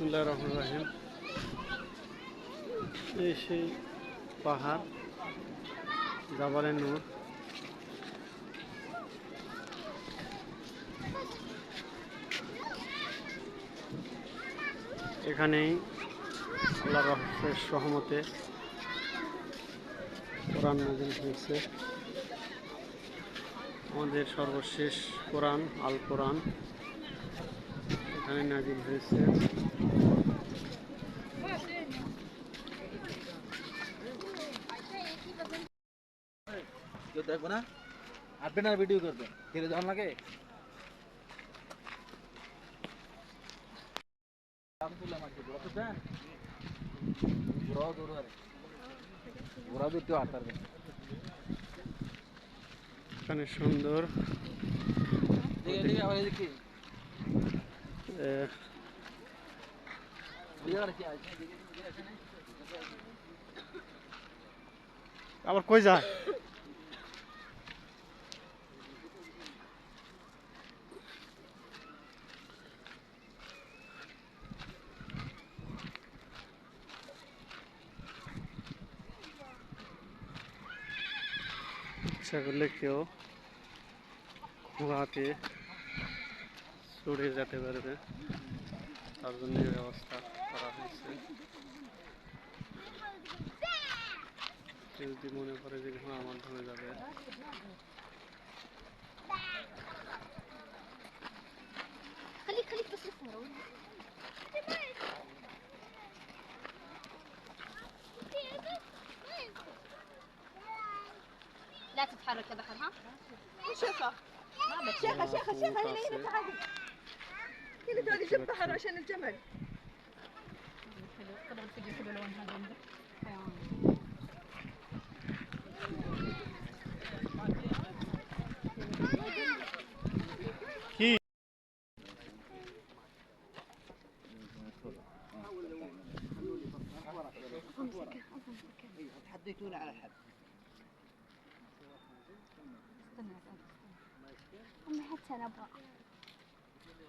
বিসমুল্লাহ রহমান রাহিম। এই সেই পাহাড় জাবালে নূর। এখানেই আল্লাহ রহস্যের সহমতে কোরআন নাজিল হয়েছে। আমাদের সর্বশেষ কোরআন, আল কোরআন, এখানে নাজিল হয়েছে। দেখব না? আপনি না ভিডিও করবেন ফিরে যাওয়ার লাগে। এখানে সুন্দর। আবার কই যায়? ಸಗಲಕ್ಕೆ ಕುವಾಕ್ಕೆ ছড়িয়ে যেতে পারবে তার জন্য ব্যবস্থা করা হয়েছে কেউ যদি মনে করে যে ঘোড়ার মাধ্যমে যাবে খালি খালি لا تتحرك يا بحر ها؟ شيخة. شيخة شيخة شيخة هنا هنا تعالي. هنا تعالي جنب بحر عشان الجمل. قدر الفيديو حلو لون هذا عندك.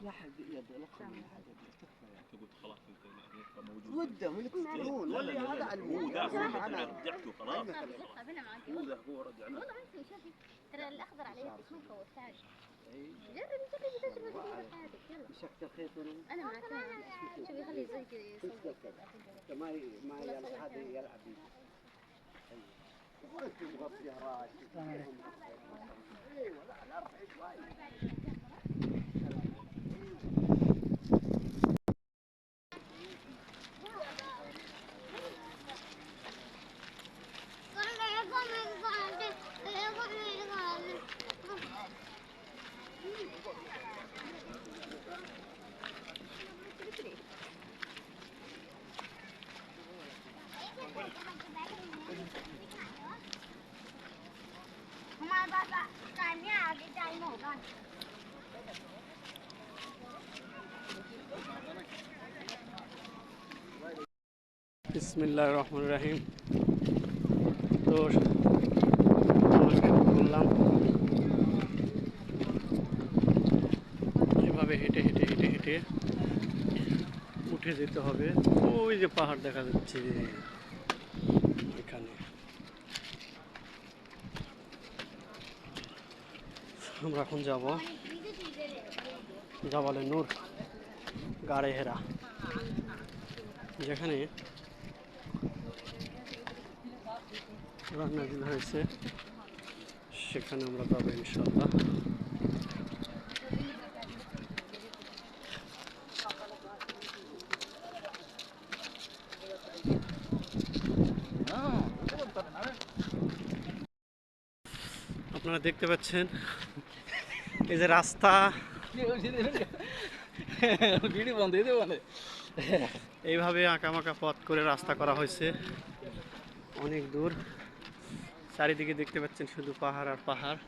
لا حد يد يبغى من يد تكفى يعني. تقول خلاص انت موجود ودة من تستهون إيه، ولا هذا على الموت هو ده أنا رجعته خلاص. هو ده هو رجعنا. والله انت شوفي ترى الأخضر على يدك ما يخوف تعال. إيه. جرب انت كيف تجربه جديده في حياتك يلا. مسكت الخيط أنا معك شوفي خلي زي كذا يصور كذا ما ما يلعب هذا يلعب طيب. وأنت مغطيه راسك طيب. أيوه لا لا ارفعي شوي. বিসমিল্লা রহমান রাহিম। তো নমস্কার এভাবে হেঁটে হেঁটে হেঁটে হেঁটে উঠে যেতে হবে। ওই যে পাহাড় দেখা যাচ্ছে। আমরা এখন যাব। জাবালে নূর গাড়ে হেরা। যেখানে রান্নাদিন হয়েছে, সেখানে আমরা যাব ইনশাল্লাহ আপনারা দেখতে পাচ্ছেন এই যে রাস্তা। এইভাবে আঁকামাকা পথ করে রাস্তা করা হয়েছে। অনেক দূর। চারিদিকে দেখতে পাচ্ছেন শুধু পাহাড় আর পাহাড়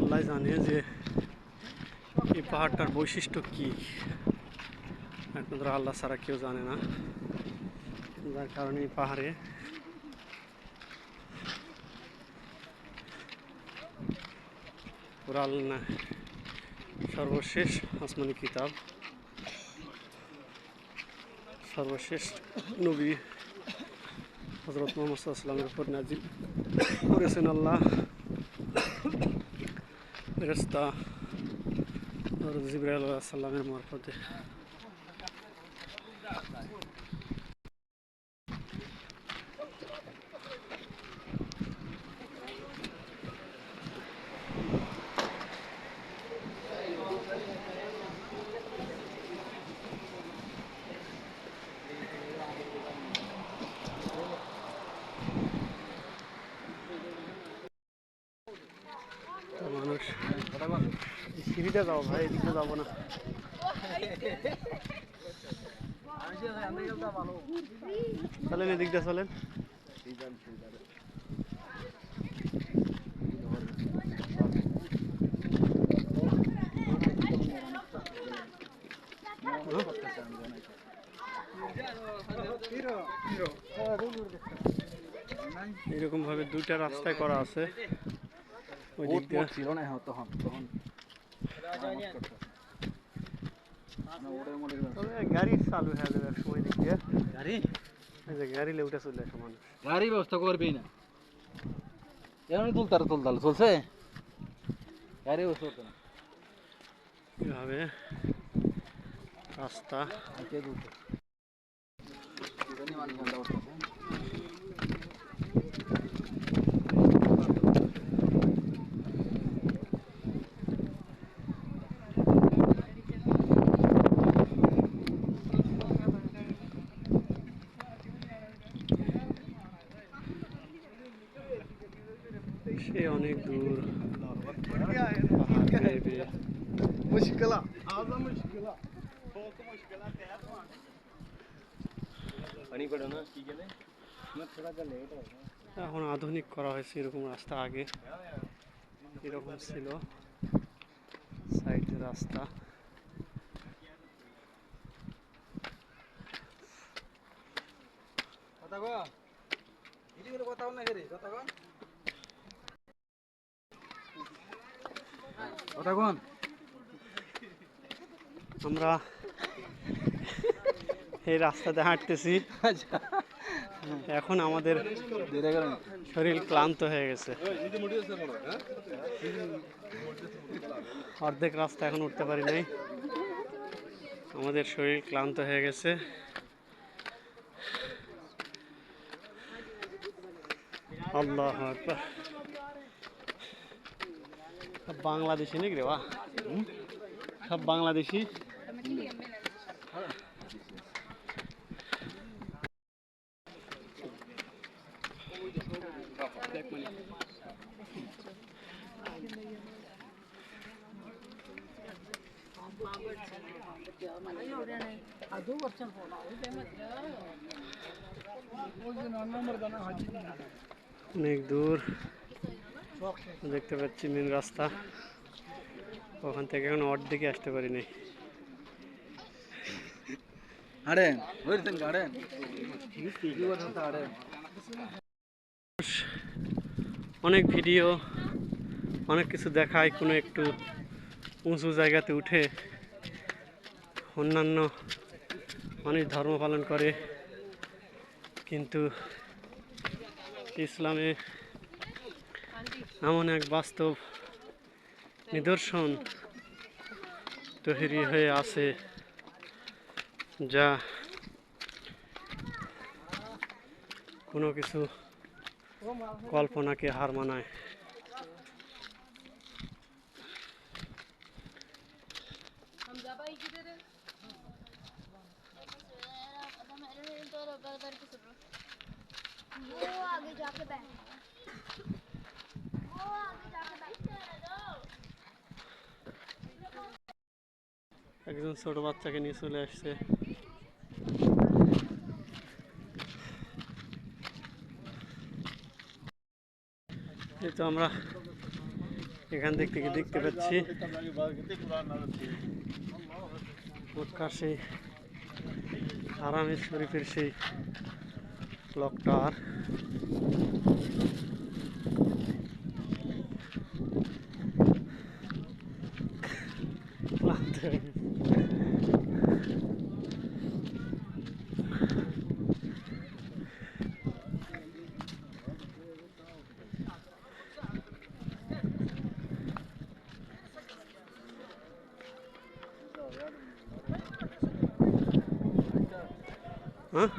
আল্লাহ জানে যে এই পাহাড়টার বৈশিষ্ট্য কি? একমাত্র আল্লাহ ছাড়া কেউ জানে না। যার কারণে এই পাহাড়ে কোরআন না সর্বশেষ আসমানি কিতাব, সর্বশেষ নবী হজরত মোহাম্মদ সাল্লামের উপর নাজিল করেছেন আল্লাহ। ফেরেস্তা হজরত জিব্রাইল সাল্লামের মারফতে তো মানুষ সিঁড়িতে যাও ভাই, এদিকে যাব না। চলেন এদিকটা, চলেন। এরকম ভাবে দুইটা রাস্তায় করা আছে। ওই দিক দিয়ে ছিল না তখন তখন। তবে গাড়ি চালু হয়ে যাবে সময় দিক গাড়ি গাড়ি লেউটা গাড়ি ব্যবস্থা করবি না এমনি তুলতার তুলতাল চলছে গাড়ি ব্যবস্থা করতে না এভাবে রাস্তা কে তুলতে সে অনেক দূর পাহাড় বেয়ে বেয়ে মুশকিলা আজা মুশকিলা পানি পড়ে না কি গেলে এখন আধুনিক করা হয়েছে এরকম রাস্তা আগে এরকম ছিল সাইডে রাস্তা কথা কো এদিকে করে কথা না রে কথা কোন কথা কোন আমরা এই রাস্তাতে হাঁটতেছি। এখন আমাদের শরীর ক্লান্ত হয়ে গেছে। অর্ধেক রাস্তা এখন উঠতে পারি নাই। আমাদের শরীর ক্লান্ত হয়ে গেছে। আল্লাহ আকবার। সব বাংলাদেশি নাকি রে বা সব বাংলাদেশি অনেক দূর দেখতে পাচ্ছি মেন রাস্তা। ওখান থেকে এখন অর্ধেকে আসতে পারি নাই আরে ওইরকম গাড়ে কি কথা আরে অনেক ভিডিও অনেক কিছু দেখায় কোনো একটু উঁচু জায়গাতে উঠে অন্যান্য অনেক ধর্ম পালন করে। কিন্তু ইসলামে এমন এক বাস্তব নিদর্শন তৈরি হয়ে আছে যা কোনো কিছু কল্পনাকে হার মানায় वो आगे जाके बैठ একজন ছোট বাচ্চাকে নিয়ে চলে আসছে। এই তো আমরা এখান দিক থেকে দেখতে পাচ্ছি। সেই হারামি শরীফের সেই ক্লক টাওয়ার ক্লান্ত হয়ে গেছি। হ্যাঁ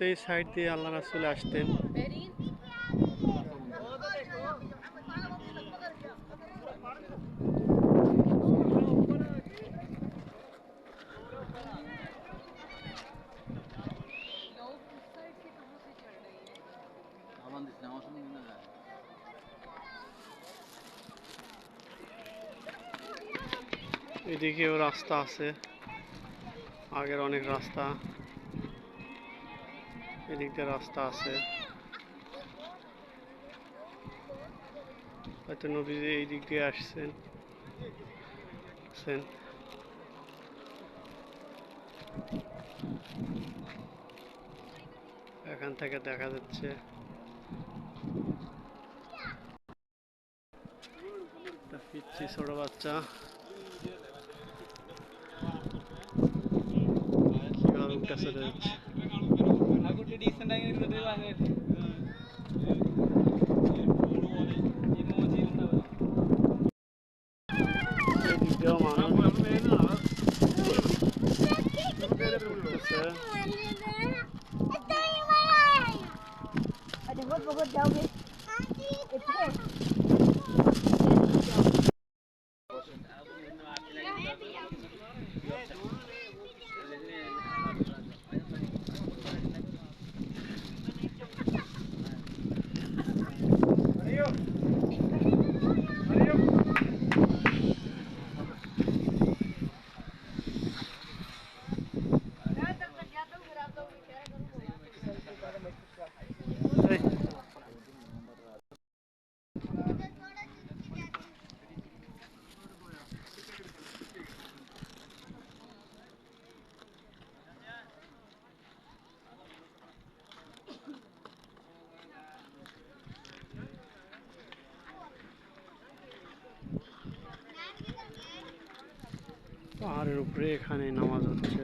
হয়তো এই সাইড দিয়ে আল্লাহ রাসুল আসতেন। আমার দিস না আমার সঙ্গে না এদিকেও রাস্তা আছে। আগের অনেক রাস্তা। এদিক দিয়ে রাস্তা আছে। হয়তো নবী এই দিক দিয়ে আসছেন। আসছেন। এখান থেকে দেখা যাচ্ছে। পিচ্ছি ছোট বাচ্চা। কীভাবে চলে যাচ্ছে এদিক পাহাড়ের উপরে এখানে নামাজ হচ্ছে।